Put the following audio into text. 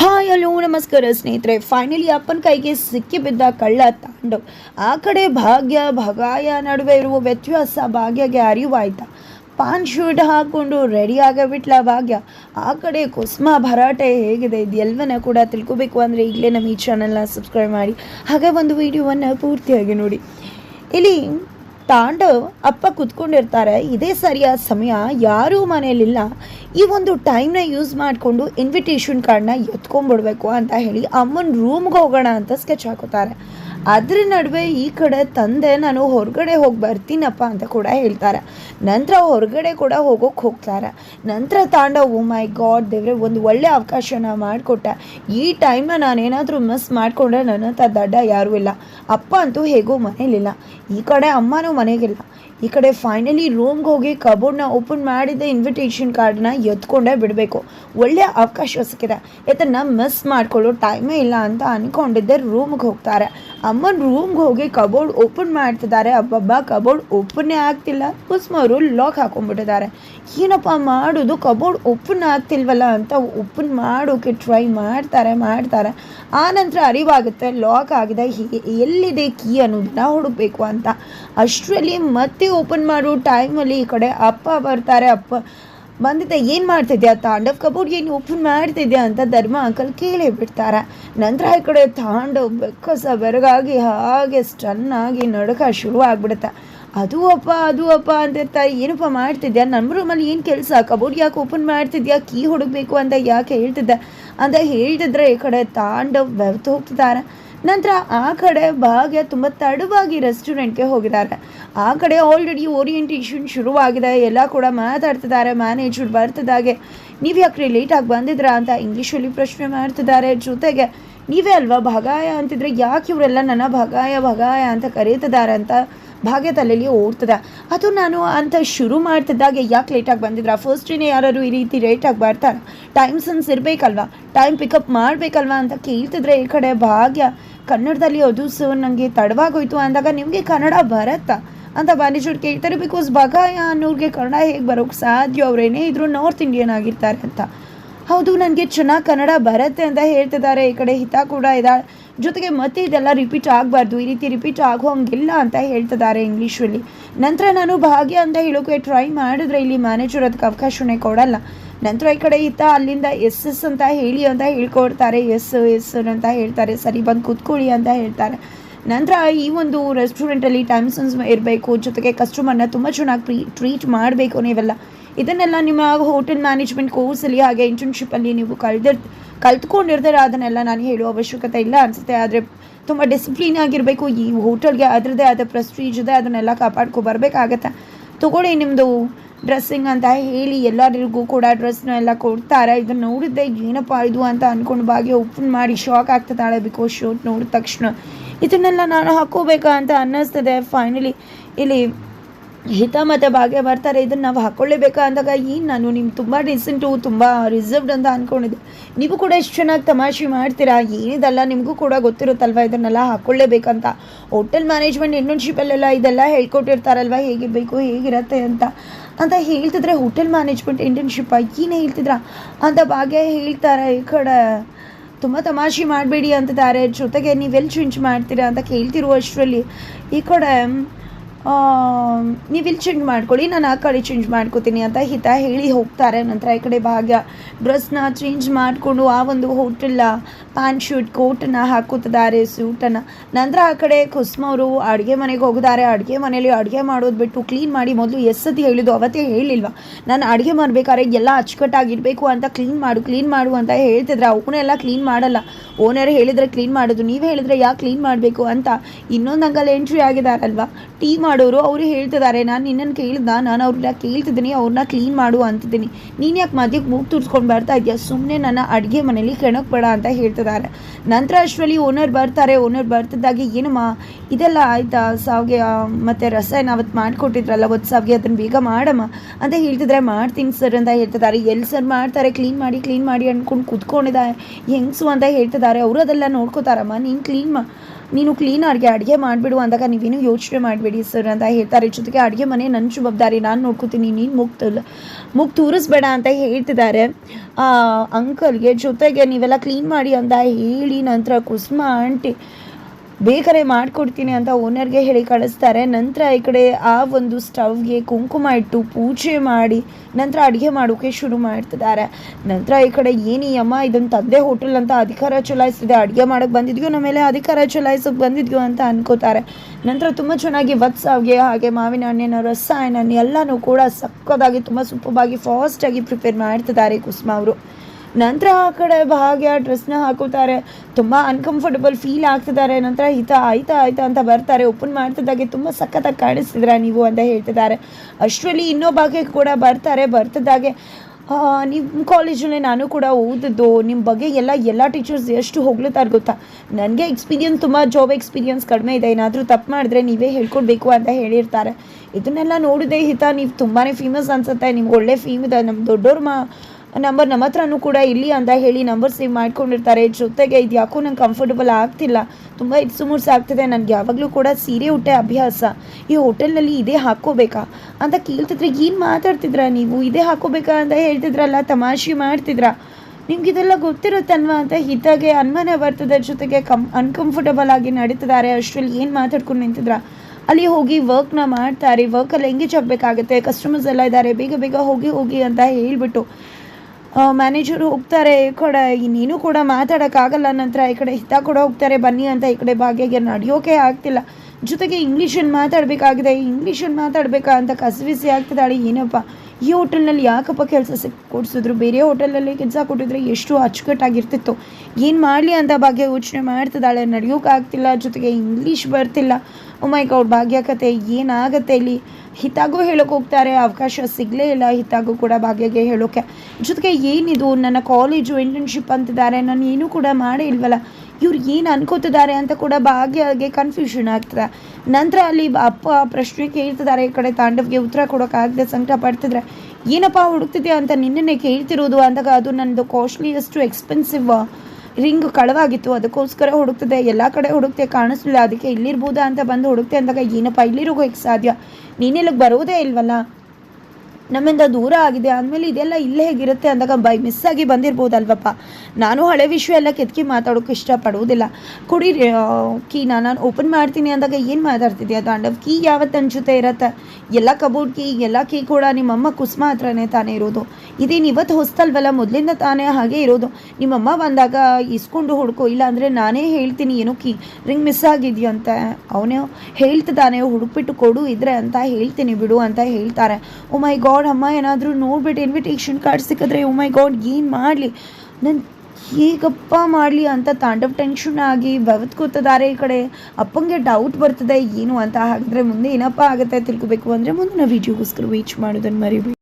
Hi, hello, ನಮಸ್ಕಾರ ಸ್ನೇಹಿತರೆ. Finally ಅಪ್ಪನ ಕೈಗೆ ಸಿಕ್ಕಿ ಬಿದ್ದ ಕಳ್ಳ ತಾಂಡವ್ ಆ ಕಡೆ ಭಾಗ್ಯ, ಭಗಾಯ ನಡುವೆ ಇರುವ ವ್ಯತ್ಯಾಸ ಭಾಗ್ಯಗೆ ಅರಿವಾಯ್ತ. ಪಾನ್ ಶೂಟ್ ಹಾಕ್ಕೊಂಡು ರೆಡಿ ಆಗಬಿಟ್ಲ ಭಾಗ್ಯ. ಆ ಕಡೆ ಕುಸ್ಮ ಭರಾಟೆ ಹೇಗಿದೆ? ಇದೆಲ್ಲವನ್ನ ಕೂಡ ತಿಳ್ಕೊಬೇಕು ಅಂದರೆ ಈಗಲೇ ನಮ್ಮ ಈ ಚಾನಲ್ನ ಸಬ್ಸ್ಕ್ರೈಬ್ ಮಾಡಿ. ಹಾಗೆ ಒಂದು ವಿಡಿಯೋವನ್ನು ಪೂರ್ತಿಯಾಗಿ ನೋಡಿ. ಇಲ್ಲಿ ತಾಂಡವ್ ಅಪ್ಪ ಕುತ್ಕೊಂಡಿರ್ತಾರೆ. ಇದೇ ಸರಿಯಾದ ಸಮಯ, ಯಾರೂ ಮನೆಯಲ್ಲಿಲ್ಲ. ಈ ಒಂದು ಟೈಮ್ನ ಯೂಸ್ ಮಾಡಿಕೊಂಡು ಇನ್ವಿಟೇಷನ್ ಕಾರ್ಡ್ನ ಎತ್ಕೊಂಡ್ಬಿಡ್ಬೇಕು ಅಂತ ಹೇಳಿ ಅಮ್ಮನ ರೂಮ್ಗೆ ಹೋಗೋಣ ಅಂತ ಸ್ಕೆಚ್ ಹಾಕೋತಾರೆ ಅದ್ರ ನಡುವೆ ಈ ಕಡೆ ತಂದೆ, ನಾನು ಹೊರಗಡೆ ಹೋಗಿ ಬರ್ತೀನಪ್ಪ ಅಂತ ಕೂಡ ಹೇಳ್ತಾರೆ. ನಂತರ ಹೊರಗಡೆ ಕೂಡ ಹೋಗೋಕೆ ಹೋಗ್ತಾರೆ. ನಂತರ ತಾಂಡ ಓ ಮೈ ಗಾಡ್, ದೇವ್ರೆ, ಒಂದು ಒಳ್ಳೆ ಅವಕಾಶನ ಮಾಡಿಕೊಟ್ಟೆ. ಈ ಟೈಮ್ನ ನಾನೇನಾದರೂ ಮಿಸ್ ಮಾಡಿಕೊಂಡ್ರೆ ನನ್ನ ದಡ್ಡ ಯಾರೂ ಇಲ್ಲ. ಅಪ್ಪ ಅಂತೂ ಹೇಗೂ ಮನೇಲಿಲ್ಲ. ಈ ಕಡೆ ಅಮ್ಮನೂ ಮನೆಗಿಲ್ಲ. ಈ ಕಡೆ ಫೈನಲಿ ರೂಮ್ಗೆ ಹೋಗಿ ಕಬೋರ್ಡ್ನ ಓಪನ್ ಮಾಡಿದ್ದ ಇನ್ವಿಟೇಷನ್ ಕಾರ್ಡ್ನ ಎತ್ಕೊಂಡೇ ಬಿಡಬೇಕು. ಒಳ್ಳೆಯ ಅವಕಾಶ ಸಿಕ್ಕಿದೆ. ಇದನ್ನ ಮಿಸ್ ಮಾಡ್ಕೊಳ್ಳೋ ಟೈಮೇ ಇಲ್ಲ ಅಂತ ಅಂದ್ಕೊಂಡಿದ್ದೆ ರೂಮ್ಗೆ ಹೋಗ್ತಾರೆ. ಅಮ್ಮನ ರೂಮ್ಗೆ ಹೋಗಿ ಕಬೋರ್ಡ್ ಓಪನ್ ಮಾಡ್ತಿದ್ದಾರೆ. ಅಬ್ಬಬ್ಬ ಕಬೋರ್ಡ್ ಓಪನ್ನೇ ಆಗ್ತಿಲ್ಲ. ಕುಸ್ಮವರು ಲಾಕ್ ಹಾಕೊಂಡ್ಬಿಟ್ಟಿದ್ದಾರೆ. ಏನಪ್ಪ ಮಾಡೋದು? ಕಬೋರ್ಡ್ ಓಪನ್ ಆಗ್ತಿಲ್ವಲ್ಲ ಅಂತ ಓಪನ್ ಮಾಡೋಕೆ ಟ್ರೈ ಮಾಡ್ತಾರೆ ಮಾಡ್ತಾರೆ. ಆನಂತರ ನಂತರ ಅರಿವಾಗುತ್ತೆ ಲಾಕ್ ಆಗಿದೆ. ಹೀಗೆ ಎಲ್ಲಿದೆ ಕೀ ಅನ್ನೋದನ್ನ ಹುಡುಕ್ಬೇಕು ಅಂತ. ಅಷ್ಟರಲ್ಲಿ ಮತ್ತೆ ಓಪನ್ ಮಾಡೋ ಟೈಮಲ್ಲಿ ಈ ಕಡೆ ಅಪ್ಪ ಬರ್ತಾರೆ. ಅಪ್ಪ ಬಂದಿದ್ದೆ, ಏನು ಮಾಡ್ತಿದ್ಯಾ ತಾಂಡವ್ ಕಬೋರ್ಡ್ ಏನು ಓಪನ್ ಮಾಡ್ತಿದ್ಯಾ? ಅಂತ ಧರ್ಮ ಅಂಕಲ್ ಕೇಳಿ ಬಿಡ್ತಾರೆ. ನಂತರ ಈ ಕಡೆ ತಾಂಡವ್ ಬೆಕ್ಕಸ ಬೆರಗಾಗಿ ಹಾಗೆ ಸ್ಟನ್ನಾಗಿ ನಡಕ ಶುರು ಆಗ್ಬಿಡುತ್ತೆ. ಅದು ಅಪ್ಪ ಅದು ಅಪ್ಪ ಅಂತಿರ್ತಾರೆ ಏನಪ್ಪ ಮಾಡ್ತಿದ್ಯಾ? ನಮ್ಮ ರೂಮಲ್ಲಿ ಏನು ಕೆಲಸ? ಕಬೋರ್ಡ್ ಯಾಕೆ ಓಪನ್ ಮಾಡ್ತಿದ್ಯಾ? ಕೀ ಹುಡುಕ್ಬೇಕು ಅಂತ ಯಾಕೆ ಹೇಳ್ತಿದ್ದೆ? ಅಂತ ಹೇಳ್ತಿದ್ರೆ ಈ ಕಡೆ ತಾಂಡವ್ ಬೆವ್ತು ಹೋಗ್ತಿದ್ದಾರೆ. ನಂತರ ಆ ಕಡೆ ಭಾಗ್ಯ ತುಂಬ ತಡವಾಗಿ ರೆಸ್ಟೋರೆಂಟ್ಗೆ ಹೋಗಿದ್ದಾರೆ. ಆ ಕಡೆ ಆಲ್ರೆಡಿ ಓರಿಯೆಂಟೇಷನ್ ಶುರುವಾಗಿದೆ. ಎಲ್ಲ ಕೂಡ ಮಾತಾಡ್ತಿದ್ದಾರೆ. ಮ್ಯಾನೇಜರ್ ಬರ್ತಿದ್ದಾಗೆ ನೀವು ಯಾಕೆ ಲೇಟಾಗಿ ಬಂದಿದ್ರಾ ಅಂತ ಇಂಗ್ಲೀಷಲ್ಲಿ ಪ್ರಶ್ನೆ ಮಾಡ್ತಿದ್ದಾರೆ. ಜೊತೆಗೆ ನೀವೇ ಅಲ್ವಾ ಭಗಾಯ ಅಂತಿದ್ರೆ ಯಾಕೆ ಇವರೆಲ್ಲ ನನ್ನ ಭಗಾಯ ಭಗಾಯ ಅಂತ ಕರೀತಿದ್ದಾರೆ ಅಂತ ಭಾಗ್ಯ ತಲೆಯಲ್ಲಿ ಓಡ್ತದೆ. ಅದು ನಾನು ಅಂತ ಶುರು ಮಾಡ್ತಿದ್ದಾಗ ಯಾಕೆ ಲೇಟಾಗಿ ಬಂದಿದ್ರ? ಫಸ್ಟ್ ಯಾರು ಈ ರೀತಿ ಲೇಟಾಗಿ ಬರ್ತಾರೆ? ಟೈಮ್ ಸೆನ್ಸ್ ಇರಬೇಕಲ್ವಾ? ಟೈಮ್ ಪಿಕಪ್ ಮಾಡಬೇಕಲ್ವಾ ಅಂತ ಕೇಳ್ತಿದ್ರೆ ಈ ಕಡೆ ಭಾಗ್ಯ, ಕನ್ನಡದಲ್ಲಿ ಅದು ಸೊ ನನಗೆ ತಡವಾಗೋಯ್ತು ಅಂದಾಗ ನಿಮಗೆ ಕನ್ನಡ ಬರತ್ತಾ? ಅಂತ ಮ್ಯಾನೇಜರ್ ಕೇಳ್ತಾರೆ ಬಿಕಾಸ್ ಬಗಾಯ ಅನ್ನೋರಿಗೆ ಕನ್ನಡ ಹೇಗೆ ಬರೋಕ್ಕೆ ಸಾಧ್ಯ? ಅವರೇನೇ ಇದ್ರು ನಾರ್ತ್ ಇಂಡಿಯನ್ ಆಗಿರ್ತಾರೆ ಅಂತ. ಹೌದು, ನನಗೆ ಚೆನ್ನಾಗಿ ಕನ್ನಡ ಬರುತ್ತೆ ಅಂತ ಹೇಳ್ತಿದ್ದಾರೆ. ಈ ಕಡೆ ಹಿತ ಕೂಡ ಇದ್ದಾಳೆ ಜೊತೆಗೆ ಮತ್ತೆ ಇದೆಲ್ಲ ರಿಪೀಟ್ ಆಗಬಾರ್ದು. ಈ ರೀತಿ ರಿಪೀಟ್ ಆಗೋಂಗಿಲ್ಲ ಅಂತ ಹೇಳ್ತಿದ್ದಾರೆ ಇಂಗ್ಲೀಷಲ್ಲಿ. ನಂತರ ನಾನು ಭಾಗ್ಯ ಅಂತ ಹೇಳೋಕೆ ಟ್ರೈ ಮಾಡಿದ್ರೆ ಇಲ್ಲಿ ಮ್ಯಾನೇಜರ್ ಅದಕ್ಕೆ ಅವಕಾಶನೇ ಕೊಡಲ್ಲ. ನಂತರ ಈ ಕಡೆ ಹಿತ, ಅಲ್ಲಿಂದ ಎಸ್ ಎಸ್ ಅಂತ ಹೇಳಿ ಅಂತ ಹೇಳ್ಕೊಡ್ತಾರೆ. ಎಸ್ ಎಸ್ ಅಂತ ಹೇಳ್ತಾರೆ. ಸರಿ, ಬಂದು ಕೂತ್ಕೊಳ್ಳಿ ಅಂತ ಹೇಳ್ತಾರೆ. ನಂತರ ಈ ಒಂದು ರೆಸ್ಟೋರೆಂಟಲ್ಲಿ ಟೈಮ್ ಸೆನ್ಸ್ ಇರಬೇಕು. ಜೊತೆಗೆ ಕಸ್ಟಮರ್ನ ತುಂಬ ಚೆನ್ನಾಗಿ ಟ್ರೀಟ್ ಮಾಡಬೇಕು ನೀವೆಲ್ಲ. ಇದನ್ನೆಲ್ಲ ನಿಮ್ಮ ಹೋಟೆಲ್ ಮ್ಯಾನೇಜ್ಮೆಂಟ್ ಕೋರ್ಸಲ್ಲಿ ಹಾಗೆ ಇಂಟರ್ನ್ಶಿಪ್ಪಲ್ಲಿ ನೀವು ಕಳೆದಿರ್ ಕಲ್ತ್ಕೊಂಡಿರ್ತಾರೆ ಅದನ್ನೆಲ್ಲ ನಾನು ಹೇಳುವ ಅವಶ್ಯಕತೆ ಇಲ್ಲ ಅನಿಸುತ್ತೆ. ಆದರೆ ತುಂಬ ಡಿಸಿಪ್ಲಿನ್ ಆಗಿರಬೇಕು. ಈ ಹೋಟೆಲ್ಗೆ ಅದರದ್ದೇ ಆದ ಪ್ರೆಸ್ಟೀಜ್ ಇದೆ, ಅದನ್ನೆಲ್ಲ ಕಾಪಾಡ್ಕೊ ಬರಬೇಕಾಗತ್ತೆ. ತಗೊಳ್ಳಿ ನಿಮ್ಮದು ಡ್ರೆಸ್ಸಿಂಗ್ ಅಂತ ಹೇಳಿ ಎಲ್ಲರಿಗೂ ಕೂಡ ಡ್ರೆಸ್ನ ಎಲ್ಲ ಕೊಡ್ತಾರೆ. ಇದನ್ನು ನೋಡಿದ್ದೆ ಏನಪ್ಪ ಇದು ಅಂತ ಅಂದ್ಕೊಂಡು ಬಾಗಿ ಓಪನ್ ಮಾಡಿ ಶಾಕ್ ಆಗ್ತದಾಳೆ ಬಿಕಾಸ್ ಶರ್ಟ್ ನೋಡಿದ ತಕ್ಷಣ. ಇದನ್ನೆಲ್ಲ ನಾನು ಹಾಕೋಬೇಕಾ ಅಂತ ಅನ್ನಿಸ್ತದೆ. ಫೈನಲಿ ಇಲ್ಲಿ ಹಿತ ಮತ್ತು ಭಾಗ್ಯ ಬರ್ತಾರೆ ಇದನ್ನು ನಾವು ಹಾಕ್ಕೊಳ್ಳೇಬೇಕಾ ಅಂದಾಗ ಏನು ನಾನು ನಿಮ್ಮ ತುಂಬ ರೀಸೆಂಟು ತುಂಬ ರಿಸರ್ವ್ಡ್ ಅಂತ ಅಂದ್ಕೊಂಡಿದ್ದೆ ನೀವು ಕೂಡ ಎಷ್ಟು ಚೆನ್ನಾಗಿ ತಮಾಷೆ ಮಾಡ್ತೀರಾ? ಏನಿದಲ್ಲ ನಿಮಗೂ ಕೂಡ ಗೊತ್ತಿರುತ್ತಲ್ವ? ಇದನ್ನೆಲ್ಲ ಹಾಕ್ಕೊಳ್ಳೇಬೇಕಂತ ಹೋಟೆಲ್ ಮ್ಯಾನೇಜ್ಮೆಂಟ್ ಇಂಟರ್ನ್ಶಿಪ್ಪಲ್ಲೆಲ್ಲ ಇದೆಲ್ಲ ಹೇಳ್ಕೊಟ್ಟಿರ್ತಾರಲ್ವ? ಹೇಗಿರಬೇಕು ಹೇಗಿರತ್ತೆ ಅಂತ. ಅಂತ ಹೇಳ್ತಿದ್ರೆ, ಹೋಟೆಲ್ ಮ್ಯಾನೇಜ್ಮೆಂಟ್ ಇಂಟರ್ನ್ಶಿಪ್ಪ ಏನು ಹೇಳ್ತಿದ್ರ? ಅಂತ ಭಾಗ್ಯ ಹೇಳ್ತಾರೆ, ಈ ಕಡೆ. ತುಂಬ ತಮಾಷೆ ಮಾಡಬೇಡಿ ಅಂತಿದ್ದಾರೆ. ಜೊತೆಗೆ ನೀವೆಲ್ಲಿ ಚೇಂಜ್ ಮಾಡ್ತೀರಾ ಅಂತ ಕೇಳ್ತಿರುವಷ್ಟರಲ್ಲಿ, ಈ ಕಡೆ ನೀವು ಇಲ್ಲಿ ಚೇಂಜ್ ಮಾಡ್ಕೊಳ್ಳಿ, ನಾನು ಆ ಕಡೆ ಚೇಂಜ್ ಮಾಡ್ಕೋತೀನಿ ಅಂತ ಹಿತ ಹೇಳಿ ಹೋಗ್ತಾರೆ. ನಂತರ ಈ ಕಡೆ ಭಾಗ್ಯ ಡ್ರೆಸ್ನ ಚೇಂಜ್ ಮಾಡಿಕೊಂಡು ಆ ಒಂದು ಹೋಟೆಲ್ನ ಪ್ಯಾಂಟ್ ಶೂಟ್ ಕೋಟನ್ನು ಹಾಕುತ್ತಿದ್ದಾರೆ ಸೂಟನ್ನು ನಂತರ ಆ ಕಡೆ ಅವರು ಅಡುಗೆ ಮನೆಗೆ ಹೋಗಿದ್ದಾರೆ. ಅಡುಗೆ ಮನೆಯಲ್ಲಿ ಅಡುಗೆ ಮಾಡೋದು ಬಿಟ್ಟು ಕ್ಲೀನ್ ಮಾಡಿ ಮೊದಲು ಎಸ್ಸತಿ ಹೇಳಿದ್ದು ಅವತ್ತೇ ಹೇಳಿಲ್ವಾ? ನಾನು ಅಡುಗೆ ಮಾಡಬೇಕಾದ್ರೆ ಎಲ್ಲ ಅಚ್ಚುಕಟ್ಟಾಗಿರಬೇಕು ಅಂತ ಕ್ಲೀನ್ ಮಾಡು ಕ್ಲೀನ್ ಮಾಡು ಅಂತ ಹೇಳ್ತಿದ್ರೆ ಅವನ್ನೆಲ್ಲ ಕ್ಲೀನ್ ಮಾಡಲ್ಲ. ಓನರ್ ಹೇಳಿದರೆ ಕ್ಲೀನ್ ಮಾಡೋದು, ನೀವೇ ಹೇಳಿದರೆ ಯಾಕೆ ಕ್ಲೀನ್ ಮಾಡಬೇಕು ಅಂತ ಇನ್ನೊಂದು ಅಂಗಲ್ ಎಂಟ್ರಿ ಆಗಿದಾರಲ್ವಾ ಟೀ ಮಾಡೋರು ಅವರು ಹೇಳ್ತಿದ್ದಾರೆ, ನಾನು ನಿನ್ನನ್ನು ಕೇಳ್ದ, ನಾನು ಅವ್ರನ್ನ ಕೇಳ್ತಿದ್ದೀನಿ ಅವ್ರನ್ನ ಕ್ಲೀನ್ ಮಾಡು ಅಂತಿದ್ದೀನಿ. ನೀನು ಯಾಕೆ ಮಧ್ಯಕ್ಕೆ ಮೂಗ್ ತುರ್ಸ್ಕೊಂಡು ಬರ್ತಾ ಇದೆಯಾ? ಸುಮ್ಮನೆ ನನ್ನ ಅಡುಗೆ ಮನೇಲಿ ಕೆಣಕ್ಬೇಡ ಅಂತ ಹೇಳ್ತಿದ್ದಾರೆ. ನಂತರ ಅಷ್ಟರಲ್ಲಿ ಓನರ್ ಬರ್ತಾರೆ, ಓನರ್ ಬರ್ತಿದ್ದಾಗೆ ಏನಮ್ಮ? ಇದೆಲ್ಲ ಆಯಿತಾ? ಸಾವಿಗೆ ಮತ್ತು ರಸಾಯನ ಅವತ್ತು ಮಾಡಿಕೊಟ್ಟಿದ್ರಲ್ಲ ಒಂದು ಸಾವಿಗೆ ಅದನ್ನು ಬೇಗ ಮಾಡಮ್ಮ ಅಂತ ಹೇಳ್ತಿದ್ರೆ, ಮಾಡ್ತೀನಿ ಸರ್ ಅಂತ ಹೇಳ್ತಿದ್ದಾರೆ. ಎಲ್ಲಿ ಸರ್ ಮಾಡ್ತಾರೆ? ಕ್ಲೀನ್ ಮಾಡಿ ಕ್ಲೀನ್ ಮಾಡಿ ಅಂದ್ಕೊಂಡು ಕುತ್ಕೊಂಡಿದ್ದಾರೆ. ಹೆಂಗಸು ಅಂತ ಹೇಳ್ತಿದ್ದಾರೆ. ಅವರು ಅದೆಲ್ಲ ನೋಡ್ಕೋತಾರಮ್ಮ. ನೀನು ಕ್ಲೀನ್ ಮಾ. ನೀನು ಕ್ಲೀನ್ ಅಡುಗೆ ಅಡುಗೆ ಮಾಡಿಬಿಡು ಅಂದಾಗ ನೀವೇನು ಯೋಚನೆ ಮಾಡಬೇಡಿ ಸರ್ ಅಂತ ಹೇಳ್ತಾರೆ. ಜೊತೆಗೆ ಅಡುಗೆ ಮನೆ ನನ್ನ ಜವಾಬ್ದಾರಿ, ನಾನು ನೋಡ್ಕೋತೀನಿ, ನೀನು ಮುಗ್ತಲ್ಲ ಮುಗ್ ತೂರಿಸ್ಬೇಡ ಅಂತ ಹೇಳ್ತಿದ್ದಾರೆ. ಅಂಕಲ್ಗೆ ಜೊತೆಗೆ ನೀವೆಲ್ಲ ಕ್ಲೀನ್ ಮಾಡಿ ಅಂತ ಹೇಳಿ ನಂತರ ಕುಸುಮ ಆಂಟಿ ಬೇಕಾರೆ ಮಾಡಿಕೊಡ್ತೀನಿ ಅಂತ ಓನರ್ಗೆ ಹೇಳಿ ಕಳಿಸ್ತಾರೆ. ನಂತರ ಈ ಕಡೆ ಆ ಒಂದು ಸ್ಟವ್ಗೆ ಕುಂಕುಮ ಇಟ್ಟು ಪೂಜೆ ಮಾಡಿ ನಂತರ ಅಡುಗೆ ಮಾಡೋಕ್ಕೆ ಶುರು ಮಾಡ್ತಿದ್ದಾರೆ. ನಂತರ ಈ ಕಡೆ ಏನು ಅಮ್ಮ ಇದನ್ನು ತಂದೆ ಹೋಟೆಲ್ ಅಂತ ಅಧಿಕಾರ ಚಲಾಯಿಸ್ತಿದೆ, ಅಡುಗೆ ಮಾಡೋಕ್ಕೆ ಬಂದಿದ್ಯೋ, ನಮ್ಮ ಮೇಲೆ ಅಧಿಕಾರ ಚಲಾಯಿಸೋಕೆ ಬಂದಿದ್ಯೋ ಅಂತ ಅನ್ಕೋತಾರೆ. ನಂತರ ತುಂಬ ಚೆನ್ನಾಗಿ ವತ್ಸಾವ್ಗೆ ಹಾಗೆ ಮಾವಿನ ಹಣ್ಣಿನ ರಸಾಯನ ಎಲ್ಲನೂ ಕೂಡ ಸಕ್ಕದಾಗಿ ತುಂಬ ಸೂಪರ್ಬಾಗಿ ಫಾಸ್ಟಾಗಿ ಪ್ರಿಪೇರ್ ಮಾಡ್ತಿದ್ದಾರೆ ಕುಸುಮ ಅವರು. ನಂತರ ಆ ಕಡೆ ಭಾಗ್ಯ ಡ್ರೆಸ್ನ ಹಾಕೋತಾರೆ. ತುಂಬ ಅನ್ಕಂಫರ್ಟಬಲ್ ಫೀಲ್ ಆಗ್ತಿದ್ದಾರೆ. ನಂತರ ಹಿತ, ಆಯ್ತಾ ಆಯ್ತಾ ಅಂತ ಬರ್ತಾರೆ. ಓಪನ್ ಮಾಡ್ತಿದ್ದಾಗೆ ತುಂಬ ಸಖತ್ತಾಗಿ ಕಾಣಿಸ್ತಿದ್ರ ನೀವು ಅಂತ ಹೇಳ್ತಿದ್ದಾರೆ. ಅಷ್ಟರಲ್ಲಿ ಇನ್ನೋ ಭಾಗ್ಯ ಕೂಡ ಬರ್ತಾರೆ. ಬರ್ತಿದ್ದಾಗೆ ನಿಮ್ಮ ಕಾಲೇಜಲ್ಲಿ ನಾನು ಕೂಡ ಓದಿದ್ದು ನಿಮ್ಮ ಬಗ್ಗೆ ಎಲ್ಲ ಎಲ್ಲ ಟೀಚರ್ಸ್ ಎಷ್ಟು ಹೋಗ್ಲತ್ತಾರ ಗೊತ್ತಾ? ನನಗೆ ಎಕ್ಸ್ಪೀರಿಯನ್ಸ್ ತುಂಬ ಜಾಬ್ ಎಕ್ಸ್ಪೀರಿಯನ್ಸ್ ಕಡಿಮೆ ಇದೆ. ಏನಾದರೂ ತಪ್ಪು ಮಾಡಿದ್ರೆ ನೀವೇ ಹೇಳ್ಕೊಡ್ಬೇಕು ಅಂತ ಹೇಳಿರ್ತಾರೆ. ಇದನ್ನೆಲ್ಲ ನೋಡಿದೆ ಹಿತ, ನೀವು ತುಂಬಾ ಫೇಮಸ್ ಅನ್ಸುತ್ತೆ. ನಿಮ್ಗೆ ಒಳ್ಳೆ ಫೀಮ್ ಇದೆ. ನಮ್ಮ ದೊಡ್ಡವ್ರ ಮಾ ನಂಬರ್ ನಮ್ಮ ಹತ್ರನೂ ಕೂಡ ಇಲ್ಲಿ ಅಂತ ಹೇಳಿ ನಂಬರ್ ಸೇವ್ ಮಾಡ್ಕೊಂಡಿರ್ತಾರೆ. ಜೊತೆಗೆ ಇದು ಯಾಕೋ ನಂಗೆ ಕಂಫರ್ಟಬಲ್ ಆಗ್ತಿಲ್ಲ. ತುಂಬ ಇಟ್ಸು ಮುಡ್ಸು ಆಗ್ತಿದೆ. ನನಗೆ ಯಾವಾಗಲೂ ಕೂಡ ಸೀರೆ, ಉಟ್ಟೆ ಅಭ್ಯಾಸ ಈ ಹೋಟೆಲ್ನಲ್ಲಿ ಇದೇ ಹಾಕ್ಕೋಬೇಕಾ? ಅಂತ ಕೇಳ್ತಿದ್ರೆ, ಏನು ಮಾತಾಡ್ತಿದ್ರ ನೀವು? ಇದೇ ಹಾಕ್ಕೋಬೇಕಾ ಅಂತ ಹೇಳ್ತಿದ್ರಲ್ಲ, ತಮಾಷೆ ಮಾಡ್ತಿದ್ರ? ನಿಮ್ಗೆ ಇದೆಲ್ಲ ಗೊತ್ತಿರುತ್ತಲ್ವಾ ಅಂತ ಹಿತಾಗೆ ಅನುಮಾನ ಬರ್ತದೆ. ಜೊತೆಗೆ ಕಂ ಅನ್ಕಂಫರ್ಟಬಲ್ ಆಗಿ ನಡೀತಿದ್ದಾರೆ. ಅಷ್ಟರಲ್ಲಿ ಏನು ಮಾತಾಡ್ಕೊಂಡು ನಿಂತಿದ್ರ? ಅಲ್ಲಿ ಹೋಗಿ ವರ್ಕ್ನ ಮಾಡ್ತಾರೆ. ವರ್ಕಲ್ಲಿ ಎಂಗೇಜ್ ಆಗಬೇಕಾಗುತ್ತೆ ಕಸ್ಟಮರ್ಸ್ ಎಲ್ಲ ಇದ್ದಾರೆ. ಬೇಗ ಬೇಗ ಹೋಗಿ ಹೋಗಿ ಅಂತ ಹೇಳಿಬಿಟ್ಟು. ಮ್ಯಾನೇಜರ್ ಹೋಗ್ತಾರೆ, ಈ ಕಡೆ ಇನ್ನೇನು ಕೂಡ ಮಾತಾಡೋಕ್ಕಾಗಲ್ಲ, ನಂತರ ಈ ಕಡೆ ಹಿತ ಕೂಡ ಹೋಗ್ತಾರೆ, ಬನ್ನಿ ಅಂತ ಈ ಕಡೆ ಭಾಗ್ಯಗೆ ನಡೆಯೋಕೆ ಆಗ್ತಿಲ್ಲ. ಜೊತೆಗೆ ಇಂಗ್ಲೀಷನ್ನು ಮಾತಾಡಬೇಕಾಗಿದೆ ಇಂಗ್ಲೀಷನ್ನು ಮಾತಾಡಬೇಕಾ ಅಂತ ಕಸವಿಸಿ ಆಗ್ತಿದ್ದಾಳೆ, ಏನಪ್ಪ? ಈ ಹೋಟೆಲ್ನಲ್ಲಿ ಯಾಕಪ್ಪ ಕೆಲಸ ಸಿಕ್, ಕೊಡಿಸಿದ್ರು? ಬೇರೆ ಹೋಟೆಲಲ್ಲಿ ಕೆಲಸ ಕೊಟ್ಟಿದ್ರೆ ಎಷ್ಟು ಅಚ್ಚುಕಟ್ಟಾಗಿರ್ತಿತ್ತು. ಏನು ಮಾಡಲಿ ಅಂತ ಭಾಗ್ಯ ಯೋಚನೆ ಮಾಡ್ತಿದ್ದಾಳೆ. ನಡೆಯೋಕ್ಕಾಗ್ತಿಲ್ಲ ಜೊತೆಗೆ ಇಂಗ್ಲೀಷ್ ಬರ್ತಿಲ್ಲ. ಮೈ ಅವ್ರ ಭಾಗ್ಯ ಕತೆ ಏನಾಗತ್ತೆ ಇಲ್ಲಿ? ಹಿತಾಗೂ ಹೇಳೋಕೆ ಹೋಗ್ತಾರೆ. ಅವಕಾಶ ಸಿಗಲೇ ಇಲ್ಲ ಹಿತಾಗೂ ಕೂಡ ಭಾಗ್ಯಗೆ ಹೇಳೋಕೆ. ಜೊತೆಗೆ ಏನಿದು? ನನ್ನ ಕಾಲೇಜು ಇಂಟರ್ನ್ಶಿಪ್ ಅಂತಿದ್ದಾರೆ. ನಾನು ಏನೂ ಕೂಡ ಮಾಡೇ ಇಲ್ವಲ್ಲ. ಇವ್ರು ಏನು ಅನ್ಕೋತಿದ್ದಾರೆ ಅಂತ ಕೂಡ ಭಾಗ್ಯಗೆ ಕನ್ಫ್ಯೂಷನ್ ಆಗ್ತದೆ. ನಂತರ ಅಲ್ಲಿ ಅಪ್ಪ ಪ್ರಶ್ನೆ ಕೇಳ್ತಿದ್ದಾರೆ, ಈ ಕಡೆ ತಾಂಡವ್ಗೆ ಉತ್ತರ ಕೊಡೋಕ್ಕಾಗದೆ ಸಂಕಟ ಪಡ್ತಿದ್ರೆ, ಏನಪ್ಪ ಹುಡುಕ್ತಿದ್ಯಾ ಅಂತ ನಿನ್ನೆ ಕೇಳ್ತಿರೋದು? ಅಂದಾಗ, ಅದು ನನ್ನದು ಕಾಸ್ಟ್ಲಿಯಷ್ಟು ಎಕ್ಸ್ಪೆನ್ಸಿವ್ ರಿಂಗ್ ಕಳವಾಗಿತ್ತು. ಅದಕ್ಕೋಸ್ಕರ ಹುಡುಕ್ತಿದೆ ಎಲ್ಲ ಕಡೆ ಹುಡುಕ್ತೆ ಕಾಣಿಸ್ಲಿಲ್ಲ. ಅದಕ್ಕೆ ಇಲ್ಲಿರ್ಬೋದಾ ಅಂತ ಬಂದು ಹುಡುಕ್ತೆ ಅಂದಾಗ, ಏನಪ್ಪ ಇಲ್ಲಿರೋಗೋಕ್ಕೆ ಸಾಧ್ಯ? ನೀನೆಲ್ಲಿಗೆ ಬರೋದೇ ಇಲ್ವಲ್ಲ? ನಮ್ಮಿಂದ ದೂರ ಆಗಿದೆ. ಆದಮೇಲೆ ಇದೆಲ್ಲ ಇಲ್ಲೇ ಹೇಗಿರುತ್ತೆ ಅಂದಾಗ ಬೈ ಮಿಸ್ ಆಗಿ ಬಂದಿರ್ಬೋದಲ್ವಪ್ಪ. ನಾನು ಹಳೆ ವಿಷಯ ಎಲ್ಲ ಕೆತ್ಕಿ ಮಾತಾಡೋಕೆ ಇಷ್ಟಪಡುವುದಿಲ್ಲ. ಕೊಡಿ ಕೀನ, ನಾನು ಓಪನ್ ಮಾಡ್ತೀನಿ ಅಂದಾಗ ಏನು ಮಾತಾಡ್ತಿದ್ಯಾ ತಾಂಡವ್? ಕೀ ಯಾವತ್ತು ನನ್ನ ಜೊತೆ ಇರತ್ತೆ? ಎಲ್ಲ ಕಬೋರ್ಡ್ ಕೀ, ಎಲ್ಲ ಕೀ ಕೂಡ ನಿಮ್ಮಮ್ಮ ಕುಸುಮ ಹತ್ರನೇ ತಾನೇ ಇರೋದು. ಇದೇನು ಇವತ್ತು ಹೊಸ್ತಲ್ವಲ್ಲ? ಮೊದಲಿಂದ ತಾನೇ ಹಾಗೆ ಇರೋದು. ನಿಮ್ಮಮ್ಮ ಬಂದಾಗ ಇಸ್ಕೊಂಡು ಹುಡ್ಕೋ ಇಲ್ಲ ಅಂದರೆ ನಾನೇ ಹೇಳ್ತೀನಿ ಏನೋ ಕೀ? Ring miss ಆಗಿದೆಯಂತ. ಅವನೇ ಹೇಳ್ತಿದ್ದಾನೆ, ಹುಡುಕ್ಬಿಟ್ಟು ಕೊಡು ಇದ್ರೆ ಅಂತ ಹೇಳ್ತೀನಿ ಬಿಡು ಅಂತ ಹೇಳ್ತಾರೆ. ಓ ಮೈ ಗಾಡ್ ಅಮ್ಮ, ಏನಾದರೂ ನೋಡ್ಬಿಟ್ಟು ಇನ್ವಿಟೇಷನ್ ಕಾರ್ಡ್ ಸಿಕ್ಕಿದ್ರೆ ಓ ಮೈ ಗಾಡ್, ಏನು ಮಾಡಲಿ? ನಾನು ಹೇಗಪ್ಪ ಮಾಡಲಿ ಅಂತ ತಾಂಡವ್ ಟೆನ್ಷನ್ ಆಗಿ ಬವತ್ಕೋತಿದ್ದಾರೆ ಈ ಕಡೆ. ಅಪ್ಪಂಗೆ ಡೌಟ್ ಬರ್ತದೆ, ಏನು ಅಂತ? ಹಾಗಿದ್ರೆ ಮುಂದೆ ಏನಪ್ಪ ಆಗುತ್ತೆ ತಿಳ್ಕೊಬೇಕು ಅಂದರೆ ಮುಂದಿನ ವೀಡಿಯೋಗೋಸ್ಕರ ವೀಚ್ ಮಾಡೋದನ್ನು ಮರಿಬೇಡಿ.